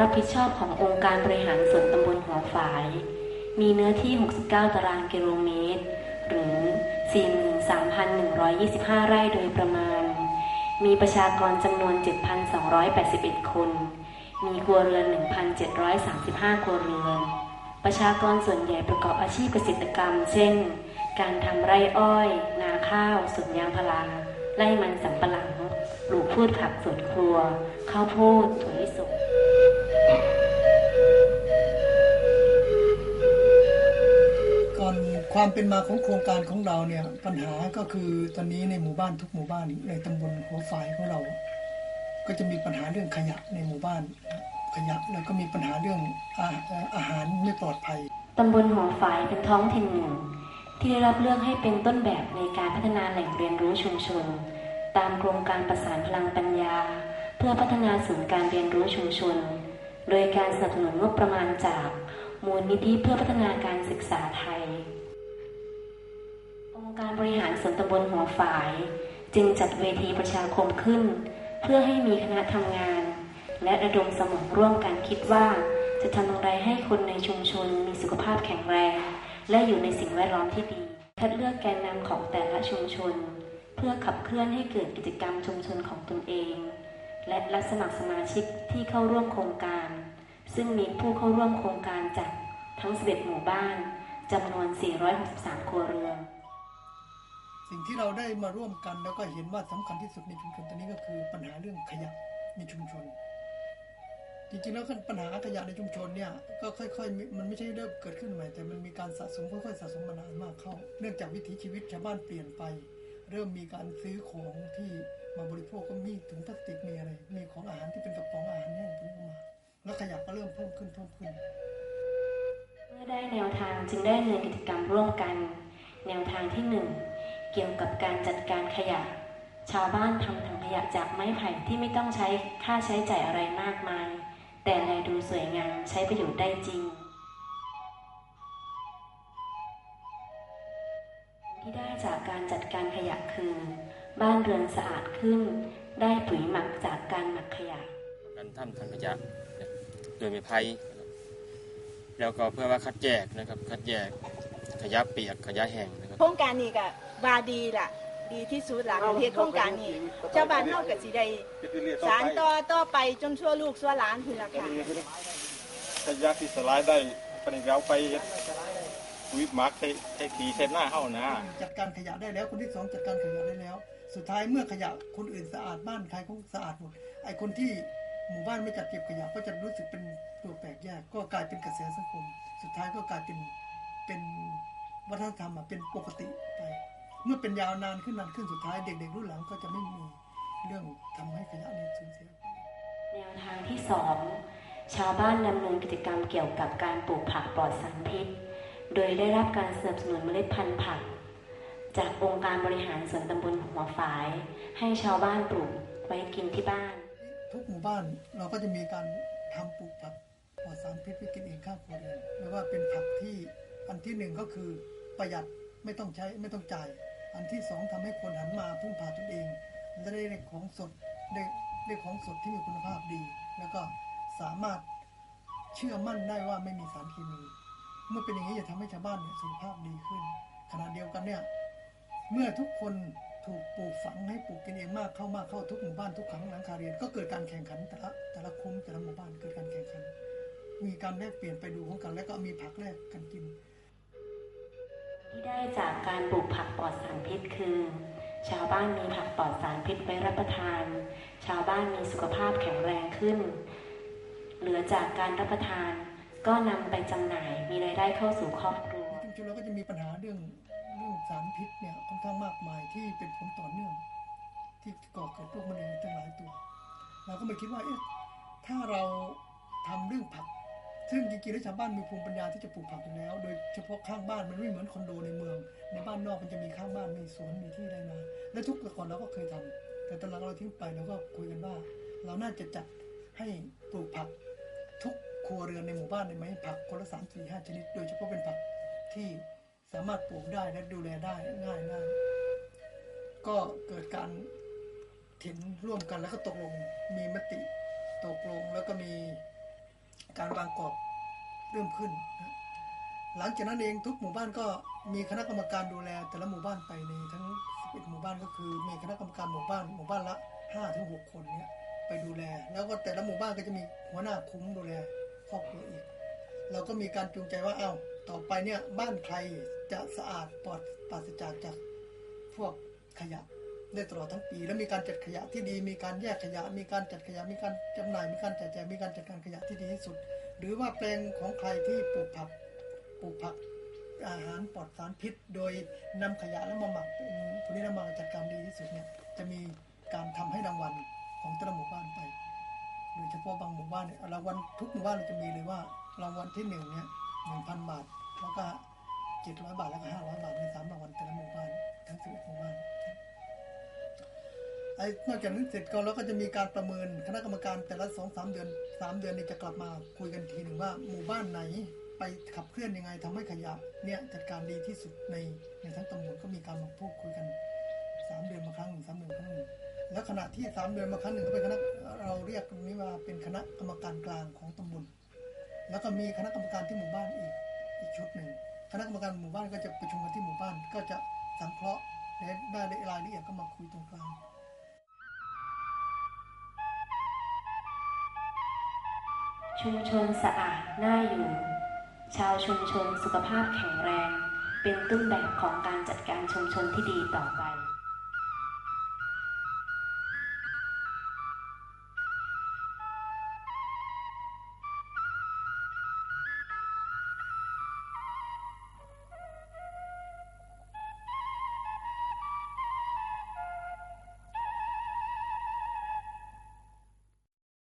รับผิดชอบขององค์การบริหารส่วนตำบลหัวฝาย มีเนื้อที่ 69 ตารางกิโลเมตร หรือ 43,125 ไร่โดยประมาณ มีประชากรจำนวน 7,281 คน มีครัวเรือน 1,735 ครัวเรือน ประชากรส่วนใหญ่ประกอบอาชีพเกษตรกรรม เช่น การทำไร่อ้อย นาข้าว สวนยางพารา ไร่มันสำปะหลัง ปลูกพืชผักสวนครัว ข้าวโพดถั่วลิสง ความเป็นมาของโครงการของเราเนี่ยปัญหาก็คือตอนนี้ในหมู่บ้านทุกหมู่บ้านในตำบลหัวฝายของเรา ก็จะมีปัญหาเรื่องขยะในหมู่บ้านขยะแล้วก็มีปัญหาเรื่องอาอาหารไม่ปลอดภัยตำบลหัวฝายเป็นท้องถิ่นหนึ่งที่ได้รับเลือกให้เป็นต้นแบบในการพัฒนาแหล่งเรียนรู้ชุมชน ตามโครงการประสานพลังปัญญา เพื่อพัฒนาศูนย์การเรียนรู้ชุมชน โดยการสนับสนุนงบประมาณจากมูลนิธิเพื่อพัฒนาการศึกษาไทย การบริหารส่วนตำบลหัวฝาย จึงจัดเวทีประชาคมขึ้น เพื่อให้มีคณะทำงาน และระดมสมองร่วมกันคิดว่า จะทำอย่างไรให้คนในชุมชนมีสุขภาพแข็งแรง และอยู่ในสิ่งแวดล้อมที่ดี คัดเลือกแกนนำของแต่ละชุมชน เพื่อขับเคลื่อนให้เกิดกิจกรรมชุมชนของตนเอง และรับสมัครสมาชิกที่เข้าร่วมโครงการ ซึ่งมีผู้เข้าร่วมโครงการจากทั้ง11หมู่บ้านจำนวน 463 ครัวเรือน สิ่งที่เราได้มาร่วมกันแล้วก็เห็นว่าสำคัญที่สุดในชุมชนตอนนี้ก็คือปัญหาเรื่องขยะในชุมชน จริงๆแล้วปัญหาขยะในชุมชนเนี่ยก็ค่อยๆ มันไม่ใช่เริ่มเกิดขึ้นใหม่ แต่มันมีการสะสมค่อยๆสะสมมานานมากเข้า เนื่องจากวิถีชีวิตชาวบ้านเปลี่ยนไป เริ่มมีการซื้อของที่มาบริโภคก็มีถุงพลาสติกมีอะไร มีของอาหารที่เป็นกระป๋องอาหารแห้งพวกนี้มา แล้วขยะก็เริ่มเพิ่มขึ้นเพิ่มขึ้น เมื่อได้แนวทางจึงได้เนินกิจกรรมร่วมกัน แนวทางที่หนึ่ง เกี่ยวกับการจัดการขยะ ชาวบ้านทำถังขยะจากไม้ไผ่ที่ไม่ต้องใช้ค่าใช้จ่ายอะไรมากมาย แต่แลดูสวยงามใช้ประโยชน์ได้จริง ที่ได้จากการจัดการขยะคือ บ้านเรือนสะอาดขึ้น ได้ปุ๋ยหมักจากการหมักขยะ การทำทางขยะโดยไม้ไผ่แล้วก็เพื่อว่าคัดแยกนะครับ คัดแยกขยะเปียกขยะแห้งนะครับโครงการนี้ก็ บาดีล่ะ ดีที่สุดล่ะประเทศโครงการนี้เจ้าบ้านเฮาก็สิได้สารต่อต่อไปจนชั่วลูกชั่วหลานพุ่นล่ะค่ะขยะที่สลายได้ปนิเอาไปเฮ็ดปุ๋ยหมักใส่ใส่ทีใส่หน้าเฮานะ จัดการขยะได้แล้วคนที่สองจัดการขยะได้แล้ว สุดท้ายเมื่อขยะคนอื่นสะอาดบ้านใครก็สะอาดหมดไอคนที่หมู่บ้านไม่จัดเก็บขยะก็จะรู้สึกเป็นตัวแปลกแยกก็กลายเป็นกระแสสังคม สุดท้ายก็กลายเป็นเป็นวัฒนธรรมอะเป็นปกติไป เมื่อเป็นยาวนานขึ้นนานขึ้นสุดท้ายเด็กๆรุ่นหลังก็จะไม่มีเรื่องทำให้ขยะเนี่ยสูญเสียไปแนวทางที่2ชาวบ้านดำเนินกิจกรรมเกี่ยวกับการปลูกผักปลอดสารพิษ โดยได้รับการสนับสนุนเมล็ดพันธุ์ผัก จากองค์การบริหารส่วนตำบลหัวฝาย ให้ชาวบ้านปลูกไว้กินที่บ้าน ทุกหมู่บ้านเราก็จะมีการทำปลูกผักปลอดสารพิษไว้กินเองข้าวครัวเรือนไม่ว่าเป็นผักที่อันที่หนึ่งก็คือประหยัดไม่ต้องใช้ไม่ต้องจ่าย อันที่สองทำให้คนหันมาพึ่งพาตนเองและได้ของสดได้ได้ของสดที่มีคุณภาพดี แล้วก็สามารถเชื่อมั่นได้ว่าไม่มีสารเคมี เมื่อเป็นอย่างนี้จะทำให้ชาวบ้านเนี่ยสุขภาพดีขึ้นขณะเดียวกันเนี่ยเมื่อทุกคนถูกปลูกฝังให้ปลูกกินเองมากเข้ามากเข้าทุกหมู่บ้านทุกครั้งหลังคาเรียน ก็เกิดการแข่งขันแต่ละแต่ละคุ้มแต่ละหมู่บ้านเกิดการแข่งขัน มีการแลกเปลี่ยนไปดูของกันแล้วก็มีผักแลกกันกิน ที่ได้จากการปลูกผักปลอดสารพิษคือ ชาวบ้านมีผักปลอดสารพิษไว้รับประทาน ชาวบ้านมีสุขภาพแข็งแรงขึ้น เหลือจากการรับประทาน ก็นำไปจำหน่ายมีรายได้เข้าสู่ครอบครัวในชุมชนเราก็จะมีปัญหาเรื่องเรื่องสารพิษเนี่ยค่อนข้างมากมายที่เป็นผลต่อเนื่อง ที่ก่อเกิดพวกมะเร็งตั้งหลายตัว เราก็ไม่คิดว่าเอ๊ะถ้าเราทำเรื่องผัก ซึ่งจริงๆแล้วชาวบ้านมีภูมิปัญญาที่จะปลูกผักอยู่แล้ว โดยเฉพาะข้างบ้านมันไม่เหมือนคอนโดในเมือง ในบ้านนอกมันจะมีข้างบ้านมีสวนมีที่ได้มา และทุกแต่ก่อนเราก็เคยทำแต่ตอนหลังเราทิ้งไปเราก็คุยกันว่า เราน่าจะจัดให้ปลูกผักทุกครัวเรือนในหมู่บ้านได้ไหมผักคนละสามสี่ห้าชนิด โดยเฉพาะเป็นผักที่สามารถปลูกได้และดูแลได้ง่ายง่ายก็เกิดการเห็นร่วมกันแล้วก็ตกลงมีมติตกลงแล้วก็มี การวางกรอบเริ่มขึ้นนะหลังจากนั้นเองทุกหมู่บ้านก็มีคณะกรรมการดูแล แต่ละหมู่บ้านไปในทั้ง11หมู่บ้านก็คือมีคณะกรรมการหมู่บ้านหมู่บ้านละ5ถึง6คนเนี่ยไปดูแล แล้วก็แต่ละหมู่บ้านก็จะมีหัวหน้าคุ้มดูแลครอบครัวอีก เราก็มีการจูงใจว่าเอ้าต่อไปเนี่ยบ้านใครจะสะอาดปลอดปราศจากจากพวกขยะ ได้ตลอดทั้งปี แล้วมีการจัดขยะที่ดี มีการแยกขยะ มีการจัดขยะ มีการจำหน่าย มีการแจัดแจงมีการจัดการขยะที่ดีที่สุด หรือว่าแปลงของใครที่ปลูกผักปลูกผักอาหารปลอดสารพิษ โดยนำขยะแล้วมาหมักเป็นผลิตภัณฑ์จัดการดีที่สุดเนี่ยจะมีการทำให้รางวัลของแต่ละหมู่บ้านไปโดยเฉพาะบางหมู่บ้านเนี่ยรางวัลทุกหมู่บ้านเราจะมีเลยว่ารางวัลที่หนึ่งเนี่ยหนึ่งพันบาทแล้วก็เจ็ดร้อยบาทแล้วก็ห้าร้อยบาทในสามรางวัลแต่ละหมู่บ้านทั้งสิบเอ็ดหมู่บ้าน ไอ้นอกจากนั้นเสร็จก็เราก็จะมีการประเมินคณะกรรมการแต่ละสองสามเดือนสามเดือนนี่จะกลับมาคุยกันทีหนึ่งว่าหมู่บ้านไหนไปขับเคลื่อนยังไงทำให้ขยะเนี่ยจัดการดีที่สุดในในทั้งตำบลก็มีการมาพูดคุยกันสามเดือนมาครั้งหนึ่งสามเดือนครั้งหนึ่งแล้วขณะที่สามเดือนมาครั้งหนึ่งก็เป็นคณะเราเรียกตรงนี้ว่าเป็นคณะกรรมการกลางของตำบลแล้วก็มีคณะกรรมการที่หมู่บ้านอีกอีกชุดหนึ่งคณะกรรมการหมู่บ้านก็จะประชุมกันที่หมู่บ้านก็จะสังเคราะห์และได้รายละเอียดก็มาคุยตรงกลาง ชุมชนสะอาดน่าอยู่ ชาวชุมชนสุขภาพแข็งแรง เป็นต้นแบบของการจัดการชุมชนที่ดีต่อไป